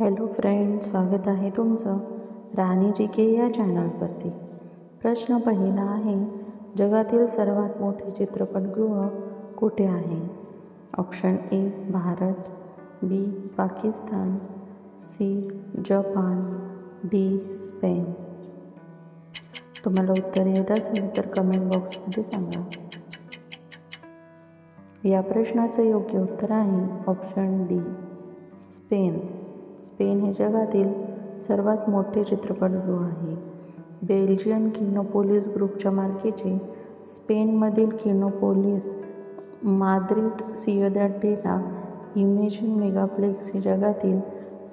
Hello friend स्वागत आहे तुमचं राणी जी के या चॅनलवरती प्रश्न पहिला आहे जगातील सर्वात मोठे चित्रपटगृह कुठे आहे? Option A Bharat. B Pakistan. C Japan. D Spain. तुम्हाला उत्तर येत असेल तर कमेंट बॉक्समध्ये सांगा. या प्रश्नाचं योग्य उत्तर आहे ऑप्शन डी स्पेन. स्पेन हे जगातील सर्वात मोठे चित्रपटगृह आहे. बेल्जियन किनोपोलिस ग्रुपच्या मालकीचे स्पेनमधील किनोपोलिस माद्रिद सियोदॅटेला इमेजिन मेगाप्लेक्स हे जगातील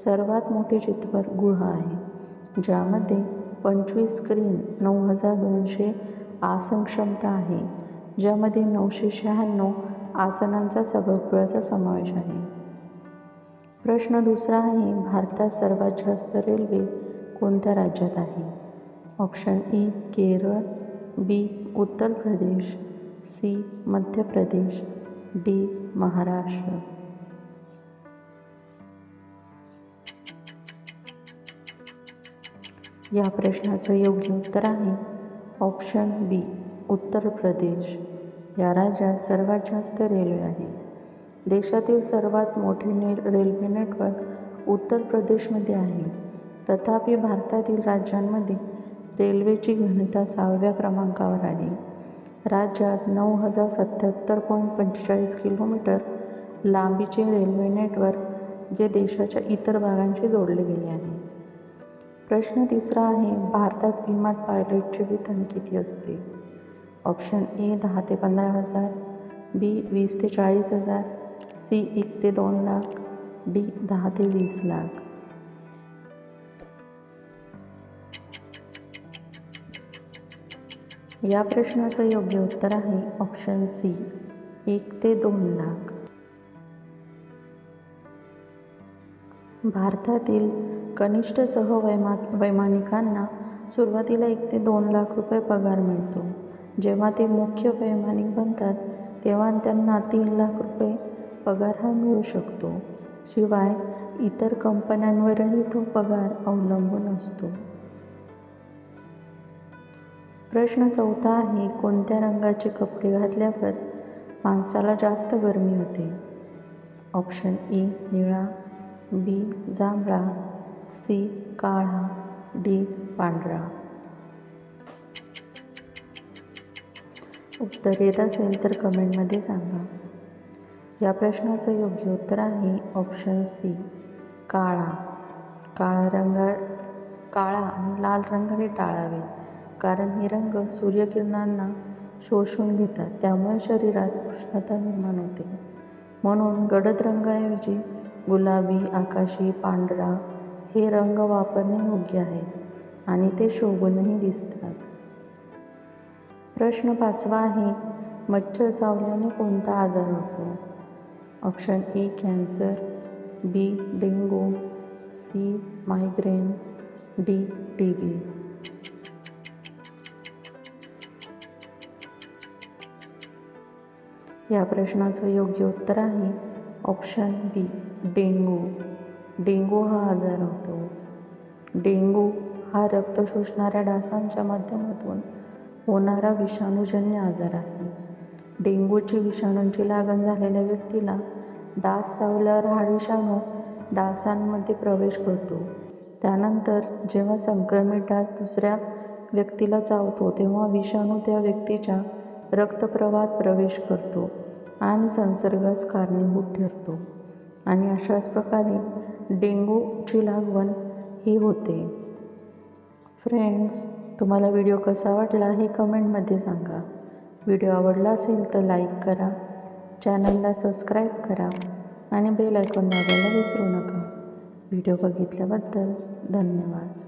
सर्वात मोठे चित्रपटगृह आहे ज्यामध्ये पंचवीस स्क्रीन नऊ हजार दोनशे आसन क्षमता आहे ज्यामध्ये नऊशे शहाण्णव आसनांचा सभागृहाचा समावेश आहे. प्रश्न दुसरा आहे भारतात सर्वात जास्त रेल्वे कोणत्या राज्यात आहे? ऑप्शन ए केरळ. बी उत्तर प्रदेश. सी मध्य प्रदेश. डी महाराष्ट्र. या प्रश्नाचं योग्य उत्तर आहे. ऑप्शन बी उत्तर प्रदेश. या राज्यात सर्वात जास्त रेल्वे आहे. देशातील सर्वात मोठे ने रेल्वे नेटवर्क उत्तर प्रदेशमध्ये आहे. तथापि भारतातील राज्यांमध्ये रेल्वेची घनता सहाव्या क्रमांकावर आहे. राज्यात नऊ हजार सत्याहत्तर पॉईंट पंचेचाळीस किलोमीटर लांबीचे रेल्वे नेटवर्क जे देशाच्या इतर भागांशी जोडले गेले आहे. प्रश्न तिसरा आहे भारतात विमान पायलटचे वेतन किती असते? ऑप्शन ए दहा ते पंधरा हजार बी वीस ते चाळीस हजार सी एक ते दोन लाख डी दहा ते वीस लाख. या प्रश्नाचं योग्य उत्तर आहे ऑप्शन सी एक ते दोन लाख. भारतातील कनिष्ठ सहवैमा वैमानिकांना सुरुवातीला एक ते दोन लाख रुपये पगार मिळतो. जेव्हा ते मुख्य वैमानिक बनतात तेव्हा त्यांना तीन लाख रुपये पगार हा मिळू शकतो. शिवाय इतर कंपन्यांवरही तो पगार अवलंबून असतो. प्रश्न चौथा आहे कोणत्या रंगाचे कपडे घातल्यावर माणसाला जास्त गरमी होते? ऑप्शन ए निळा बी जांभळा सी काळा डी पांढरा. उत्तर येत असेल तर कमेंटमध्ये सांगा. या प्रश्नाचं योग्य उत्तर आहे ऑप्शन सी काळा. काळा रंग काळा आणि लाल रंग हे टाळावेत कारण हे रंग सूर्यकिरणांना शोषून घेतात त्यामुळे शरीरात उष्णता निर्माण होते. म्हणून गडद रंगाऐवजी गुलाबी आकाशी पांढरा हे रंग वापरणे योग्य आहेत आणि ते शोभूनही दिसतात. प्रश्न पाचवा आहे मच्छर चावल्याने कोणता आजार होतो? Option A cancer B dengue C migraine D T B. या प्रश्नाचं योग्य उत्तर आहे ऑप्शन बी डेंगू. डेंगू हा आजार होतो. डेंगू हा रक्त शोषणाऱ्या डासांच्या माध्यमातून होणारा विषाणूजन्य आजार आहे. डेंग्यूची विषाणूंची लागण झालेल्या व्यक्तीला डास चावल्यावर हा विषाणू डासांमध्ये प्रवेश करतो. त्यानंतर जेव्हा संक्रमित डास दुसऱ्या व्यक्तीला चावतो तेव्हा विषाणू त्या व्यक्तीच्या रक्तप्रवाहात प्रवेश करतो आणि संसर्गास कारणीभूत ठरतो. आणि अशाच प्रकारे डेंगूची लागवण ही होते. फ्रेंड्स तुम्हाला व्हिडिओ कसा वाटला हे कमेंटमध्ये सांगा. व्हिडिओ आवडला असेल तर लाईक करा चॅनलला सबस्क्राईब करा आणि बेल आयकॉन दाबायला विसरू नका. व्हिडिओ बघितल्याबद्दल धन्यवाद.